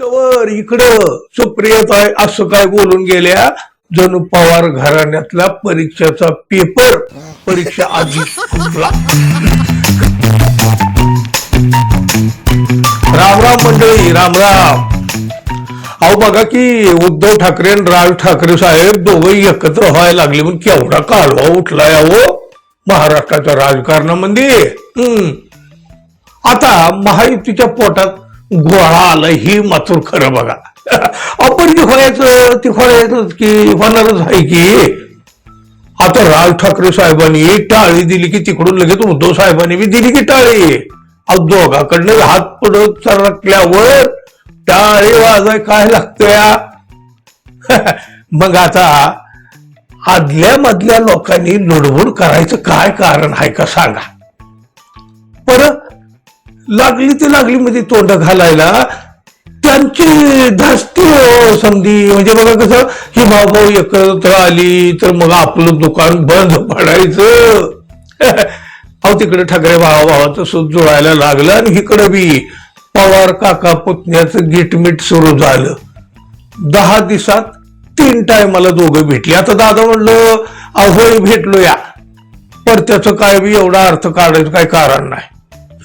तर इकडं सुप्रियताय असं काय बोलून गेल्या? जणू पवार घराण्यातला परीक्षेचा पेपर परीक्षा आधी फुटला रामराम मंडळी रामराम अहो बघा की उद्धव ठाकरे आणि राज ठाकरे साहेब दोघंही एकत्र व्हायला लागले म्हणून केवढा कालवा उठलाय अहो. महाराष्ट्राच्या राजकारणामध्ये हम्म. आता महायुतीच्या पोटात गोळा आला ही मात्र खरं बघा. आपण जे व्हायचं ते खोळायचं की होणारच आहे की? आता राज ठाकरे साहेबांनी टाळी दिली की तिकडून लगेच उद्धव साहेबांनी बी दिली की टाळी. अहो दोघाकडनं हात पडत सरकल्यावर टाळी वाजाय काय लागतंय मग आता आदल्या मधल्या लोकांनी लुडबुड करायचं काय कारण आहे का सांगा. परत लागली ती लागली मध्ये तोंड घालायला. त्यांची धास्ती हो समधी. म्हणजे बघा कसं ही भाऊ एकत्र आली तर मग आपलं दुकान बंद पडायचं. अहो तिकडे ठाकरे भावा भावाचं सूत जुळायला लागलं आणि इकडे बी पवार काका पुतण्याचं गिटमिट सुरू झालं. दहा दिवसात तीन टायमाला दोघं भेटली. आता दादा म्हणलं अहोळी भेटलो या पर त्याचं काय बी एवढा अर्थ काढायचं काय कारण नाही.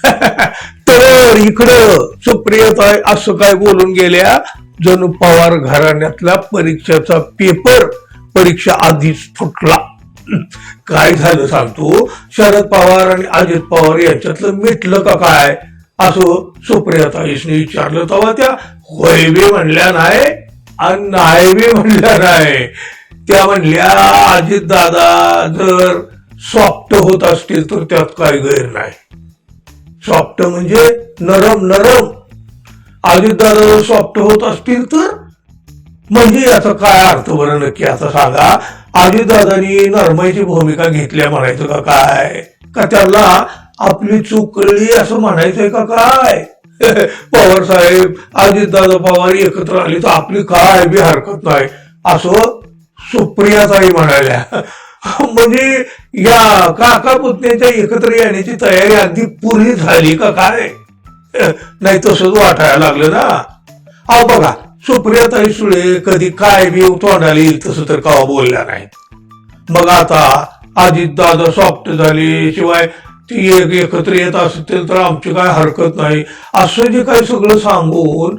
तर इकडं सुप्रियताय असं काय बोलून गेल्या? जणू पवार घराण्यातला परीक्षेचा पेपर परीक्षा आधीच फुटला. काय झालं सांगतो? शरद पवार आणि अजित पवार यांच्यातलं मिटलं का काय? असं सुप्रियताईसने विचारलं. तेव्हा त्या होय बी म्हणल्या नाही आणि नाही बी म्हणल्या नाही. त्या म्हणल्या अजित दादा जर सॉफ्ट होत असतील तर त्यात काय गैर नाही. सॉफ्ट म्हणजे नरम नरम. अजितदादा सॉफ्ट होत असतील तर म्हणजे याचा काय अर्थ बरं नक्की असं सांगा. अजितदादांनी नरमाईची भूमिका घेतल्या म्हणायचं का काय? का त्याला आपली चूक कळली असं म्हणायचंय का काय? पवार साहेब अजितदादा पवार एकत्र आली तर आपली काय बी हरकत नाही. असं सुप्रियाताई म्हणाल्या. म्हणजे या काका पुतण्याच्या एकत्र येण्याची तयारी अगदी पुरी झाली का काय? नाही तसंच वाटायला लागलं ना. अहो बघा सुप्रियाताई सुळे कधी काय बी तोंडाला येईल तसं तर का बोलल्या नाही मग आता अजित दादा सॉफ्ट झाली शिवाय ती एक एकत्र येत असतील तर आमची काय हरकत नाही. असं जे काही सगळं सांगून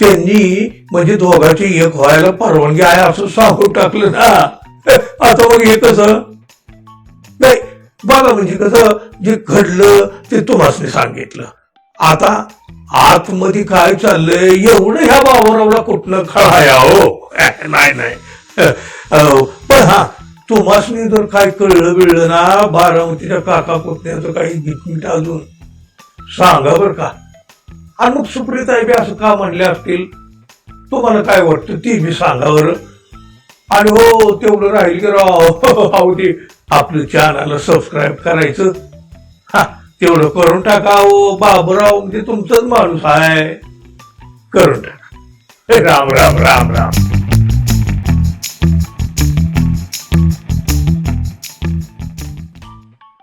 त्यांनी म्हणजे दोघांची एक व्हायला परवानगी आहे असं सांगून टाकलं ना. आता मग हे कसं? नाही बघा म्हणजे कसं जे घडलं ते तुम्हाला सांगितलं. आता आतमध्ये काय चाललंय एवढं ह्या बाबरावला कुठनं खळाया हो? नाही नाही. पण हा तुम्हाला जर काय कळलं बिळलं ना बारामतीच्या काका पुतण्याचं काही गीतमीट अजून सांगा बर का. अनुप मग बी असं का म्हणले असतील? तुम्हाला काय वाटतं ती बी सांगा बरं. आणि हो तेवढं राहील की राव. अहो ते आपलं चॅनलला सबस्क्राईब करायचं. हा तेवढं करून टाका हो बाबूराव म्हणजे तुमचाच माणूस आहे. करून टाका. राम राम राम राम.